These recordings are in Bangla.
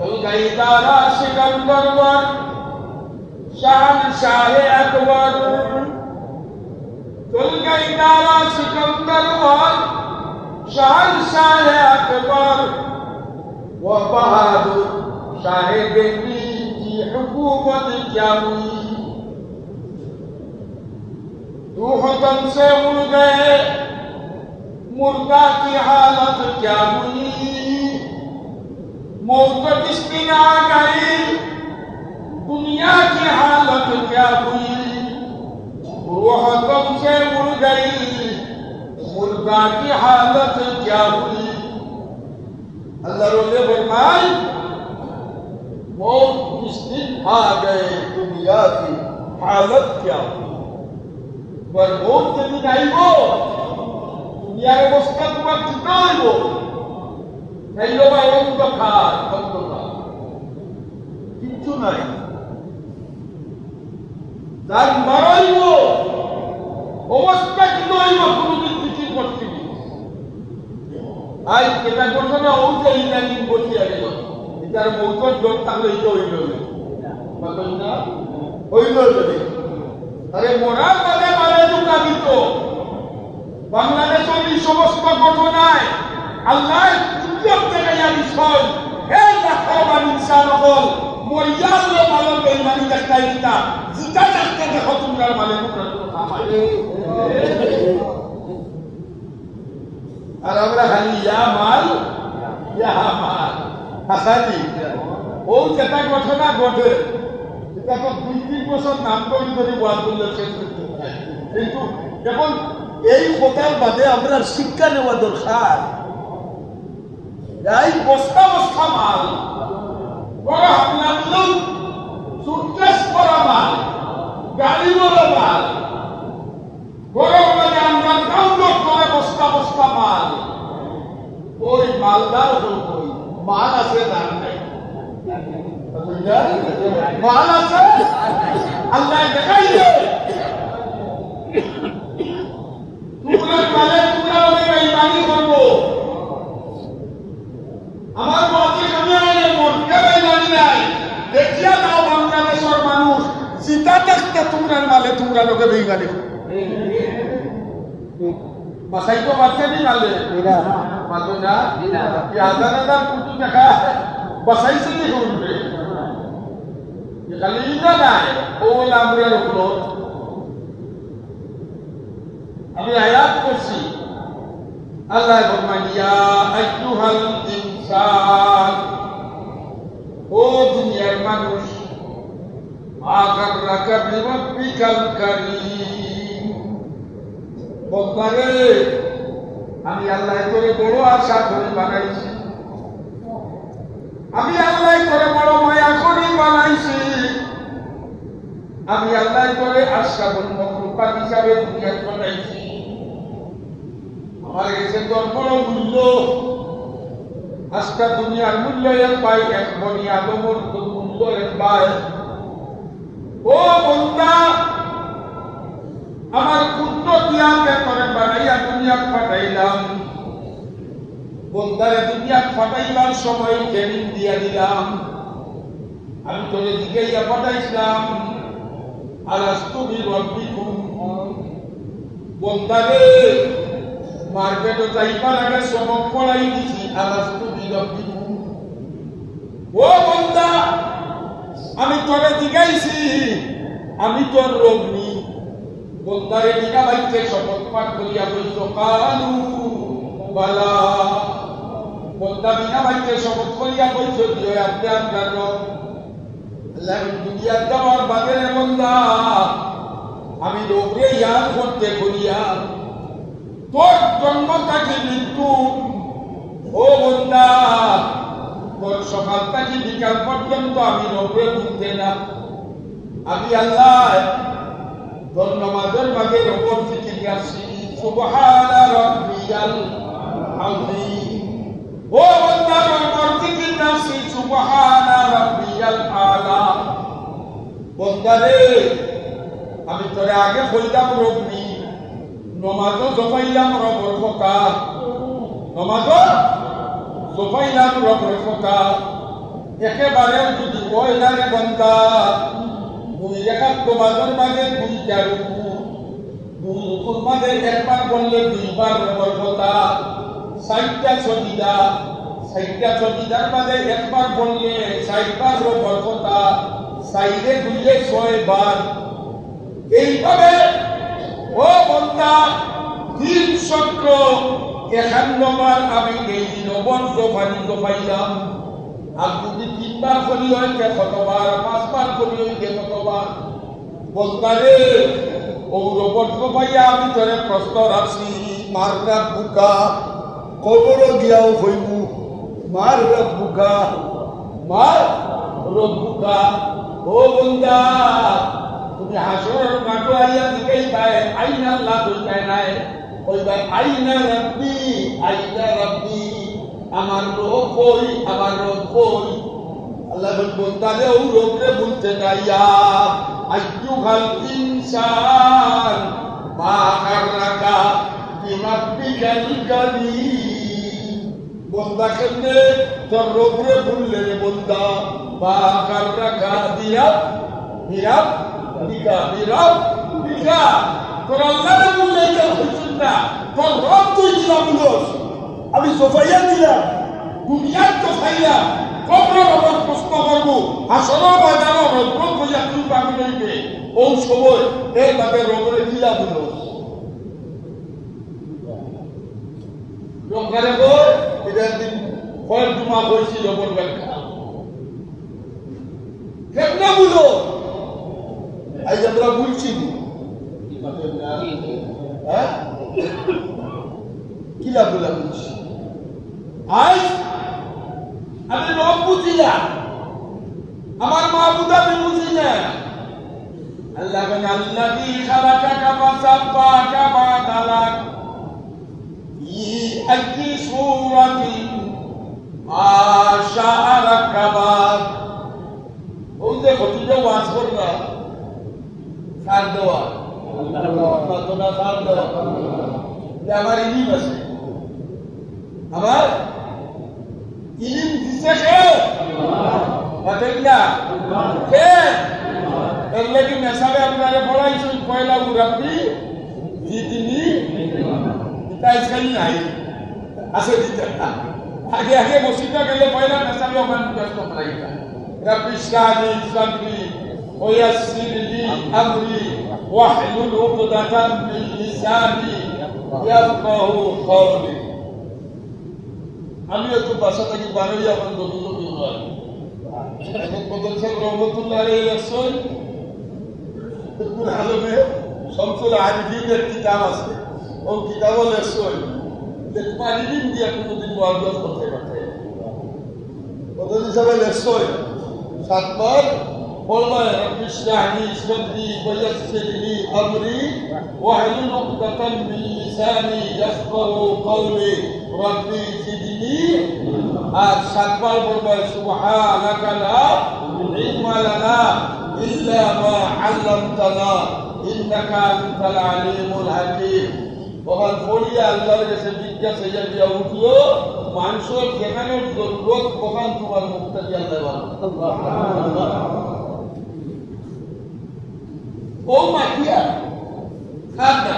گئی تارا سکندر ور شان شاہ اکبر تل گئی تارا سکندر ور شان شاہ اکبر وہ بہادر شاہ دلی کی حکومت کیا ہوئی روح تن سے مر گئے مردہ کی حالت کیا ہوئی मोहतज बिना गए दुनिया की हालत क्या हुई? वह कब से उड़ गई। मुर्गा की हालत क्या हुई? अल्लाह रोज़े फरमाए, मौत किस दिन आ गए? दुनिया की हालत क्या हुई? पर मौत के दिन आई वो, दुनिया के मुस्तकबल कितना है वो? কিচ্ছু নাই। তার মারাইব। অবস্থা কি হইব কোনদিন কিছুই করতে আজ কেটা করছ না ও যে ইদানিং বসিয়া গেল। এটার মৌতর যোগ থাকলে এটা হইল হইল যদি। আরে মরার বাদে মারে দোকানিত বাংলাদেশের এই সমস্ত ঘটনায় আল্লাহ চুপ থেকে বিষয় হে লাখবান ইনসান হল মরিয়াল মালন বেইমানি দেখাই দিতা জিতা দেখতে দেখো তোমরা মালে আর আমরা খালি, ইয়া মাল ইয়া মাল। হাসানি ও যেটা ঘটনা ঘটে। তো দুই তিন বছর নাম করে আমরা শিক্ষা নেওয়া দরকার। এই বস্তা বস্তা মাল বড় আপনার লোক সুটকেস মাল গাড়ি বড় মানে আমরা ডাউনলোড করে বস্তা মাল ওই মালদার মাল আছে না মাল আছে আল্লাহ দেখাইছে তোমরা ওই বেঈমানি করব আমার বাকি আমি আইলে মরতে বেঈমানি নাই দেখিয়া দাও বাংলাদেশের মানুষ সীতা তোমরা মালে তোমরা লোকে বেঈমানি বাসাই তো বাচ্চা নি মালে? মাতো না হাজার হাজার কুটু দেখা? বাসাইছে কি করবে খালি ইটা নাই ও লামরের উপর আমি আয়াত করছি। আল্লাহ ফরমান ইয়া আইয়ুহাল ইনসান ও দুনিয়ার মানুষ আগার রাখা বিরব্বিকাল কারীম বন্দারে আমি আল্লাহ করে বড় আশা করে বানাইছি। আমি আল্লাহ করে বড় মায়া করে বানাইছি। আমি আল্লাহ করে আশা আশরাফুল মখলুকাত হিসাবে দুনিয়া বানাইছি। আমার কাছে তোর বড় মূল্য। আজকা দুনিয়ার মূল্য এক পাই এক বনি আদমর মূল্য এক পাই ও বন্দা আমার পুত্র দিয়াকে করে বানাইয়া দুনিয়া পাঠাইলাম। বন্দারে দুনিয়া পাঠাইবার সময় ট্রেনিং দিয়া দিলাম। আমি তোরে দিকেইয়া পাঠাইছিলাম। আর তুমি রব্বিকুম বন্দারে মার্কেটে যাইবার আগে সবক পড়াই দিছি আর তুমি রব্বিকুম ও বন্দা আমি তোরে দিগাইছি আমি তোর রগ্নি বন্দারে দিকা বাইতে শপথ পাঠ করিয়া বলছ কালু বালা। বন্দা বিনা বাইতে শপথ করিয়া বলছ দিও আপনি আপনার রব আল্লাহ দুনিয়া যাওয়ার বাদে বন্দা আমি লোকরে ইয়াদ করতে করিয়া তোর জন্ম থেকে মৃত্যু। ও বন্দা সকাল থেকে বিকাল পর্যন্ত আমি লোকরে বুঝতে না আমি আল্লাহ নামাজের মাঝে ওপর থেকে আসছি সুবহানা রাব্বিয়াল আযীম। ও বান্দা ওপর থেকে আসছি সুবহানা রাব্বিয়াল আলা বান্দা রে, আমি তোরে আগে বললাম, রব্বি, নমাজও জপাইলাম, রবর ফোকা নমাজও? জপাইলাম রবর ফোকা একেবারে যদি কয় না রে বন্দা, দুই রেখাত তোমাদের মাঝে দুইটা রুকু দুই রুকুর মাঝে একবার বললে দুইবার বর্গতা সাইটটা ছবিটা সাইটটা ছবিটার মাঝে একবার বললে সাইটবার বর্গতা সাইডে দুইলে ছয় বার এইভাবে, ও বন্দা, তিন চক্র একান্ন বার আমি এই নবন দফানি দফাইলাম আর যদি তিনবার করি হয়, কে কতবার পাঁচবার করি হয়, কে কতবার বলতারে ও নবন দফাইয়া আমি তোরে প্রশ্ন রাখছি, মার বুকা, কবর দিয়াও হইব মার বুকা, মার রব্বুকা ও বন্দা তুমি হাসর মাঠো আইয়া দিকেই পায় আইনা আল্লাহ কইতাই নাই। কইবাই আইনা রাব্বি আইনা রাব্বি আমার রব কই আমার রব কই আল্লাহ বল বন্দারে ও রবরে বলতে গাইয়া আইয়ুহাল ইনসান, মা কাররাকা বিরাব্বিকাল কারীম বন্দা কেমনে? তোর রবরে বললে রে বন্দা বা কাররাকা দিয়া বিরাব বিকা বিরাব বিকা তোর আল্লাহ বললে এটা হইছেন না। তোর রব তুই দিলাম বলস আমি সোফাইয়া দিলাম দুনিয়ার সোফাইয়া কবর বাবার প্রশ্ন করব। আসল বাজার রব কইয়া তুই পাবি লইবে ও সময় এর বাদে রবরে দিলা বলস রমজানে বল এটার দিন কয়েক জমা হয়েছি রবর ব্যাখ্যা কেমনে বলো? আজ আমরা বলছি হ্যাঁ? কিলা লাভ বলছি আজ আমি রব বুঝি না। আমার মা বুধ আমি বুঝি না। আল্লাহ আল্লাহি খালাকাকা ফাসাব্বাকা ফাতালাক ই আকি সূরাতি আশারাকাবাক ও যে কতটা ওয়াজ করবা? সার দেওয়া। আল্লাহ কতটা সার দেওয়া? যে আমার ইলিম আছে আমার ইলিম দিছে কে বাতেন না কে এর লাগি মেসাবে আপনারে পড়াইছেন পয়লা উরাপি জিদিনি তাই খাই নাই আছে দিতে আগে আগে মসজিদে গেলে পয়লা মেসাবে ওখানে মুখস্থ করাইতা رب اشرح لي صدري ويسر لي امري واحلل عقدة من لساني আমিও তো বাসা থাকি বারোই আমার দলিল বদল সাহেব রহমতুল্লাহ ইলেকশন। আলমে সমসুল আরিফিনের কিতাব আছে। ও কিতাব ইলেকশন মারিদিন দিয়ে কোনোদিন মহাবিয়াস করতে পারে বদল সাহেব ইলেকশন সাতবার বলবে রব্বি ইশরাহলি সাদরি ওয়া ইয়াসসিরলি আমরি ওয়াহলুল উকদাতাম মিন লিসানি ইয়াফকাহু কওলি রব্বি জিদনি আর সাতবার বলবে সুবহানাকা লা ইলমা লানা ইল্লা মা 'আল্লামতানা ইন্নাকা আনতাল আলিমুল হাকীম ওখান পড়িয়া আল্লাহর কাছে জিজ্ঞাসা হইয়া দিয়া উঠল মানুষের যেখানে জরুরত ওখান তোমার মুখটা দিয়া দেওয়া ও মাটিয়া খান না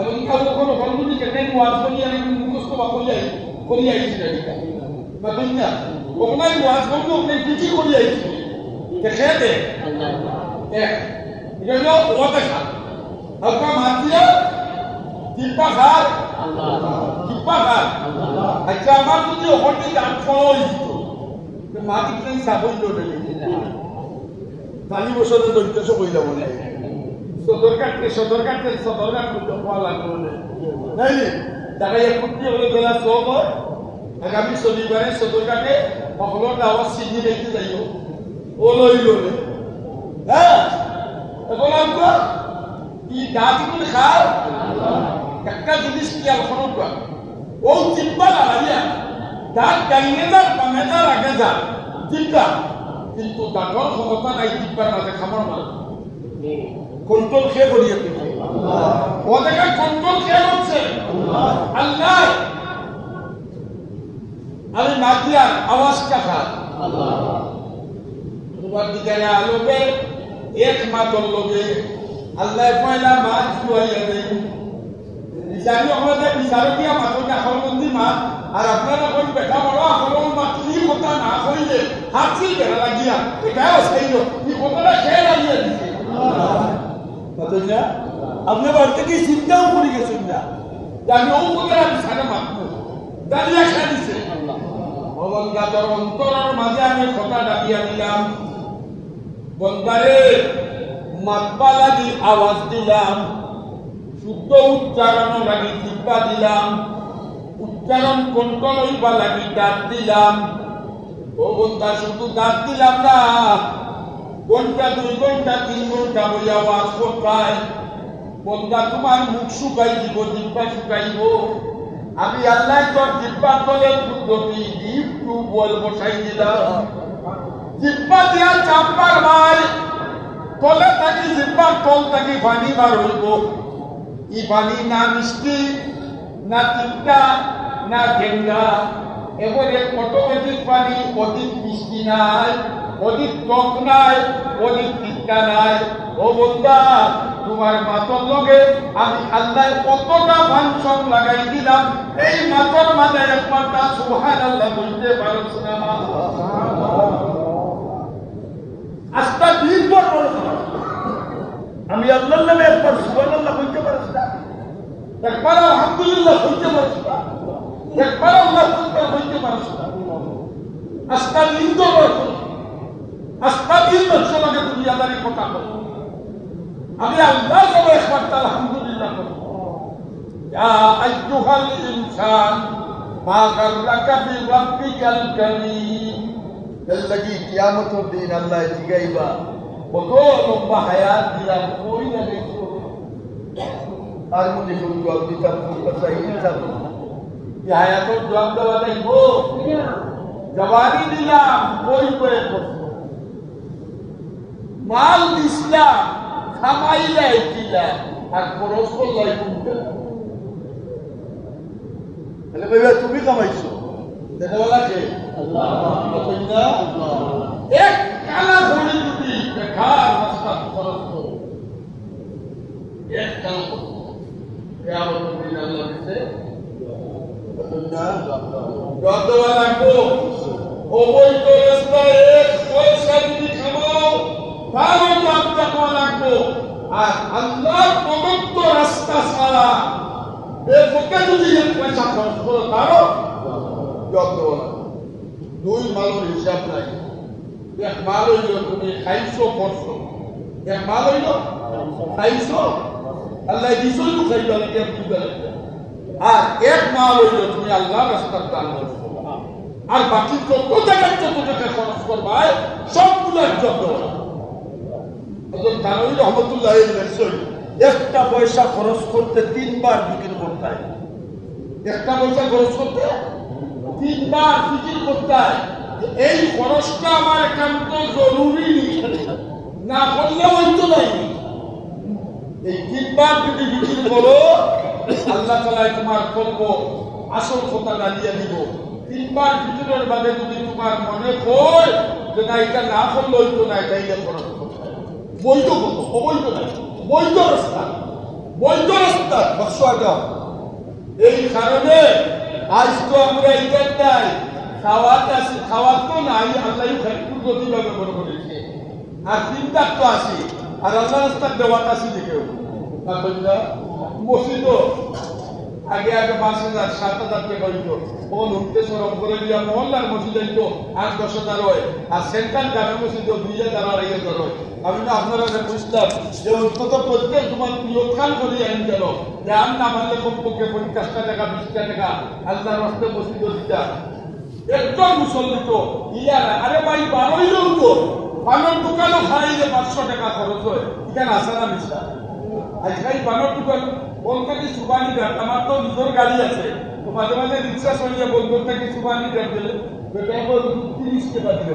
এবং কাউ কোনো কর্মী কেন ওয়াজ করিয়া নাকি মুখস্থ বা করিয়া করিয়া না এটা বা দুনিয়া ওখানে ওয়াজ করব ওখানে কিছু করিয়া আইছি দেখে দে এটা হলো ও দেখা হালকা মাতিয়া কিপা খার কিপা খার আচ্ছা আমার যদি ওখানে গান খাওয়া হইতো মাটি চাবই লোটে পানি বছরের দৈত্য কইলা বলে সদর কাটতে সদর কাটতে সদর কাটতে খাওয়া লাগবে নাই তারা এক কুটি হলে বেলা সব আগামী শনিবারে সদর কাটে সকলের দাওয়াত চিনি রেখে যাইও ও লই ললে হ্যাঁ? এখন আমরা কি দাঁত করে খাও একটা জিনিস কি আর খরচ করা ও চিন্তা লাগাইয়া দাঁত গাইনে যার বামে যার আগে যার চিন্তা কিন্তু দাঁতর ক্ষমতা নাই চিন্তার মাঝে খাবার মানে কন্ট্রোল কে করিয়ে তুমি ওদেরকে কন্ট্রোল কে করছে আল্লাহ। আমি মাতিয়ার আওয়াজ কাটা তোমার দিকে আলোকে এক মাতর লোকে আল্লাহ পয়লা মাছ খুয়াইয়া দেয় বিচারি আমাদের বিচারকীয় মাতর এখন বন্দি মা আর আপনারা কোন বেটা বড় এখন মাছ কি কথা না কইলে হাতি বেড়া লাগিয়া? এটাও সেই কি কথাটা খেয়ে লাগিয়ে দিছে। বুঝলেন না আপনি বাড়িতে কি চিন্তাও করে গেছেন না? আমি ও কথা বিচারে মাতবো দাঁড়িয়ে খেয়ে দিছে। ভগবান অন্তরের মাঝে আমি কথা ডাকিয়া দিলাম বন্দারে মাতবা লাগি আওয়াজ দিলাম। শুদ্ধ উচ্চারণ লাগি জিব্বা দিলাম। উচ্চারণ কন্ট্রোল হইবা লাগি দাঁত দিলাম। ও বন্ধা, শুধু দাঁত দিলাম না। ঘণ্টা, দুই ঘণ্টা, তিন ঘণ্টা বইয়া আওয়াজ করতায় বন্ধা, তোমার মুখ শুকাই দিব, জিব্বা শুকাইব আমি আল্লাহ তোর জিব্বা তলের পদ্ধতি ডিপ টিউবওয়েল বসাই দিলাম। জিব্বা দিয়া চাম্পার ভাই তলে থাকি জিব্বার তল থাকি পানি বার হইব। ই পানি না মিষ্টি, না তিনটা না গেঙ্গা এবারে অটোমেটিক পানি অধিক মিষ্টি নাই, অধিক টক নাই, অধিক তিনটা নাই। ও বন্ধা তোমার মাতর লগে আমি আল্লাহ কতটা ফাংশন লাগাই দিলাম, এই মাতর মাঝে একমাত্র সুহান আল্লাহ বলতে পারছ না আস্তা দিন আমি আল্লাহর নামে একবার সুবান আল্লাহ একবার আলহামদুলিল্লাহ হইতে পারছি না একবার আল্লাহ আকবার হইতে পারছি না আস্তা দিন তো বড় আস্তা দিন মানুষের দুনিয়াদারি কথা বলো আমি আল্লাহর নামে একবার তার আলহামদুলিল্লাহ করবো يا أيها الإنسان ما غرك بربك الكريم الذي قيامة الدين الله تجيبا وقول ما حياة ديان کوئی نہ তার মধ্যে কোনো জবাব দিতাম চাই দিতাম হায়াতের জবাব দেওয়া যাইব জবাবই দিলাম বই করে মাল দিছিলাম খামাইলাই দিলাম আর খরচ করলাই তাহলে তুমি কামাইছো। দেখা কেয়ামত দিন আল্লাহ দিছে যত রাখো অবৈধ রাস্তায় এক পয়সা যদি খামাও তারও দাম টাকা লাগবো আর আল্লাহ প্রদত্ত রাস্তা ছাড়া বেফকে যদি এক পয়সা খরচ করো তারও যত দুই মালের হিসাব নাই এক মাল হইল তুমি খাইছো, করছ। এক মাল হইল খাইছো। আল্লাহ আর এক মাল হইল তুমি আল্লাহ রাস্তার আর বাকি যত জায়গায় যত খরচ করবাই রহমতুল্লাহ একটা পয়সা খরচ করতে তিনবার বিক্রি করতে হয়। একটা পয়সা খরচ করতে তিনবার বিক্রি করতে হয়। এই খরচটা আমার একান্ত জরুরি। না করলে হইতো নাই এই তিনবার যদি বিক্রি করো, আল্লাহ তালা তোমার করব আসল কথা দাঁড়িয়ে দিব। তিনবার বিক্রির বাদে যদি তোমার মনে হয় যে না, এটা না করলে হইতো না, এটা ইয়ে হয়। বৈধ কত অবৈধ নাই বৈধ রাস্তা। বৈধ রাস্তা, বক্স আগাও এই কারণে আজ তো আমরা এটার নাই খাওয়াত আছে খাওয়াত তো নাই, আল্লাহ গতিভাবে বড় করেছে। আর চিন্তার তো আছে আর আল্লাহ রাস্তার দেওয়াত আছে দেখেও মসজিদ আগে আগে পাঁচ হাজার, সাত হাজার টাকা হইতো। তখন উঠতে সরম করে দিলাম মহল্লার মসজিদ হইতো আট, দশ হাজার হয়। আর সেন্ট্রাল গ্রামের মসজিদ দুই হাজার, আড়াই হাজার হয়। আমি না আপনারা বুঝলাম যে অন্তত প্রত্যেক তোমার প্রিয়খান করে আইন গেল। যে আম না মানলে কমপক্ষে পঞ্চাশটা টাকা, বিশটা টাকা আল্লাহর রাস্তায় মসজিদ দিতা একজন মুসল্লিত ইয়ার, আরে ভাই, বারোই লোক পানের দোকানও খাইলে পাঁচশো টাকা খরচ হয়? এখানে আসে না মিশা আজকাল পানের দোকান বলতে কি সুবানি ঘাট আমার তো নিজের গাড়ি আছে। তো মাঝে মাঝে রিক্সা চলিয়ে বলব থেকে সুবানি বেটা বল তিরিশ টাকা দিলে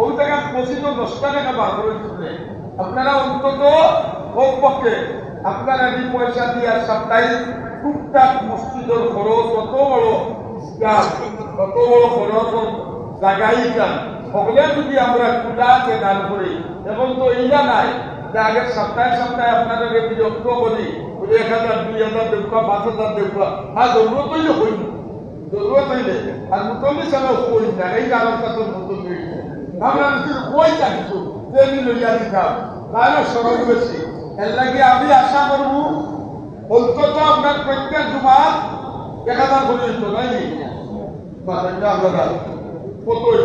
ওই টাকা আপনারা অন্তত আপনারা পয়সা দিয়ে সাপ্তাহিক টুকটাক মসজিদের খরচ কত বড় কত বড় খরচ জায়গাইটা সকলে যদি আমরা কুলাকে দান করি এবং তো এইটা নাই। যে আগের সপ্তাহে সপ্তাহে আপনারা বিরক্ত করি বলে এক হাজার, দুই হাজার দেখবা পাঁচ হাজার দেখবা হ্যাঁ জরুরত হইলে হইল জরুরত হইলে। আর মুতলি ছাড়াও কই না এই কারণটা তো নতুন হইলে আমরা কই না কিছু তেমনি লইয়া দিতাম তাহলে সরল বেশি এর লাগে আমি আশা করব অন্তত আপনার প্রত্যেক জুমার এক হাজার করে দিত নাকি মাথাটা আমরা কতই?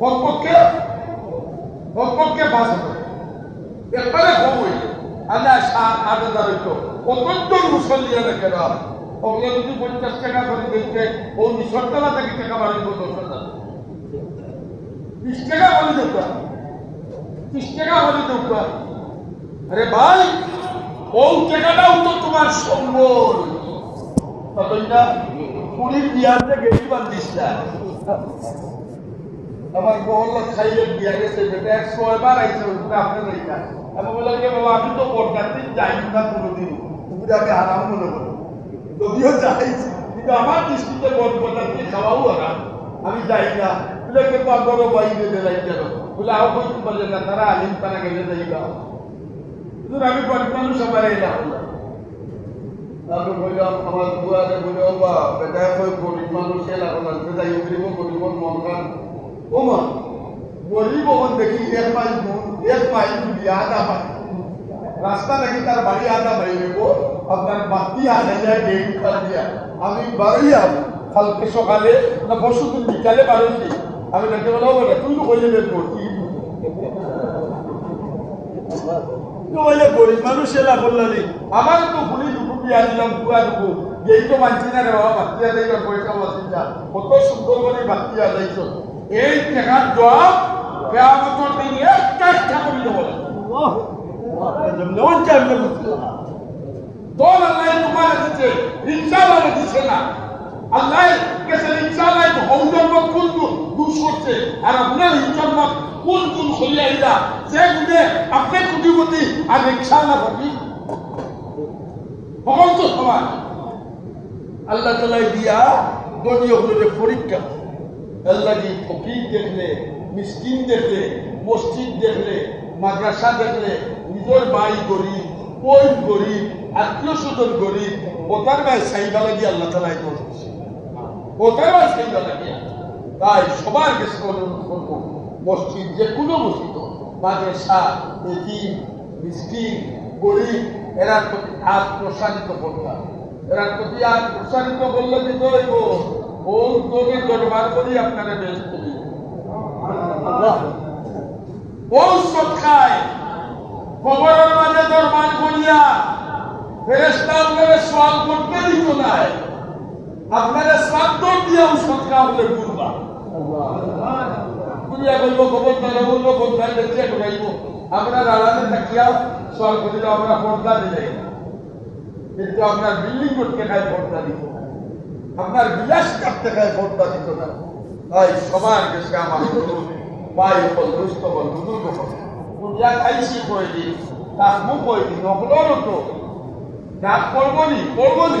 কমপক্ষে কমপক্ষে পাঁচ একবারে কম হইলে আল্লাহ সাত, আট হাজার হইতো। অত্যন্ত মুসল্লিয়া দেখে যদি পঞ্চাশ টাকা করে দিতে, ও নিঃসরতলা থেকে টাকা বাড়িব দশ হাজার। বিশ টাকা বলে দিত ত্রিশ টাকা বলে দিত আরে ভাই ও টাকাটাও তো তোমার সম্বল। না। আমি যাই না আরাম কিন্তু আমার দৃষ্টিতে আরাম আমি যাই না। বলে কিন্তু আমারও বাইরে বেলাই গেল বলে, আও পারলে না, তারা আলিম, তারা গেলে যাই কিন্তু আমি বর্তমান সবাই এলাম। তারপর বললাম, আমার বুয়ারে বলে ও বা বেটা, কই গরিব মানুষ গরিব গরিব মন খান ও মা দেখি এক মাইল এক মাইল দূর আধা মাইল রাস্তা বাড়ি বাতি আধা যায় খাল দিয়া। আমি বাড়িয়া কালকে সকালে, না পরশু দিন বিকালে বাড়িছি আমি দেখতে বলো তুই তো কইলে বের বলে গরিব মানুষ এলা বললানি আমার তো ভুলি দুটো বিয়া দিলাম পুরা দুটো এই তো মানছি না রে বাবা বাতিয়া দেইবার পয়সা বাঁচিটা কত সুন্দর করে বাতিয়া যাইছ এই টাকার জবাব কেয়ামতের দিন একটা একটা করে দেবো মন চাইলে বুঝলো দল আল্লাহ তোমার দিচ্ছে ইনশাআল্লাহ দিচ্ছে না। আল্লাহ কাছে ইনশাআল্লাহ হৌজন্ম কোন দুষ করছে। আর আপনার ইনশাআল্লাহ কোন কোন হইয়া যে গুণে আপনি কুটিপতি আর ইনশাআল্লাহ ভর্তি সকল তো সমান। আল্লাহ তালাই দিয়া দলীয়গুলোকে পরীক্ষা। আল্লাহ কি ফকির দেখলে, মিসকিন দেখলে, মসজিদ দেখলে, মাদ্রাসা দেখলে, নিজের বাড়ি গরিব, ওই গরিব, আত্মীয় স্বজন গরিব ওটার গায়ে সাইবা লাগিয়ে আল্লাহ তালাই করছে ওটার গায়ে সাইবা তাই সবার কাছে করব মসজিদ যে কোনো মসজিদ হোক, মাদ্রাসা এতিম মিসকিন গরিব এরা প্রতি হাত প্রসারিত করতাম এরা প্রতি হাত প্রসারিত করলে দিতে হইব। ওর তোকে দরবার করি আপনারা বেশ করি। ঔষধ খায় কবরের মাঝে দরবার করিয়া ফেরেস্তা আপনারা সওয়াল করতে দিত নাই আপনারা শ্রাদ্ধ দিয়ে ঔষধ খাওয়া হলে বুঝবা দুনিয়া বলব খবর তারা বলব কোথায় দেখতে ঢুকাইব আমরা রাড়াতে থাকিয়া সওয়াল করিল আমরা পর্দা দিলে কিন্তু আপনার বিল্ডিং করতে খায় পর্দা দিত। আপনার বিলাস কাটতে খায় পর্দা দিত না। তাই সবার কাছে আমার ভাই বল দুস্থ বল বুজুর্গ বল দুনিয়া খাইছি কয়ে দিন তাকমু কয়ে দিন নকলেরও তো ডাক করব নি করব নি।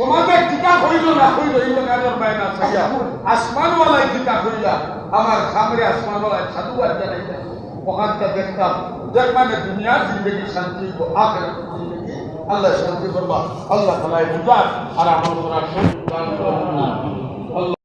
সমাজের টিকা হইল না হইল এই লোকের বাইনা ছাইয়া আসমানওয়ালায় টিকা হইলা আমার সামনে আসমানওয়ালায় সাধু আর জানাই ওখানটা দেখতাম দেখবানে দুনিয়ার জিন্দগি শান্তি আখের জিন্দগি। আল্লাহ শান্তি করবা আল্লাহ তালাই বুঝার আর আমার করার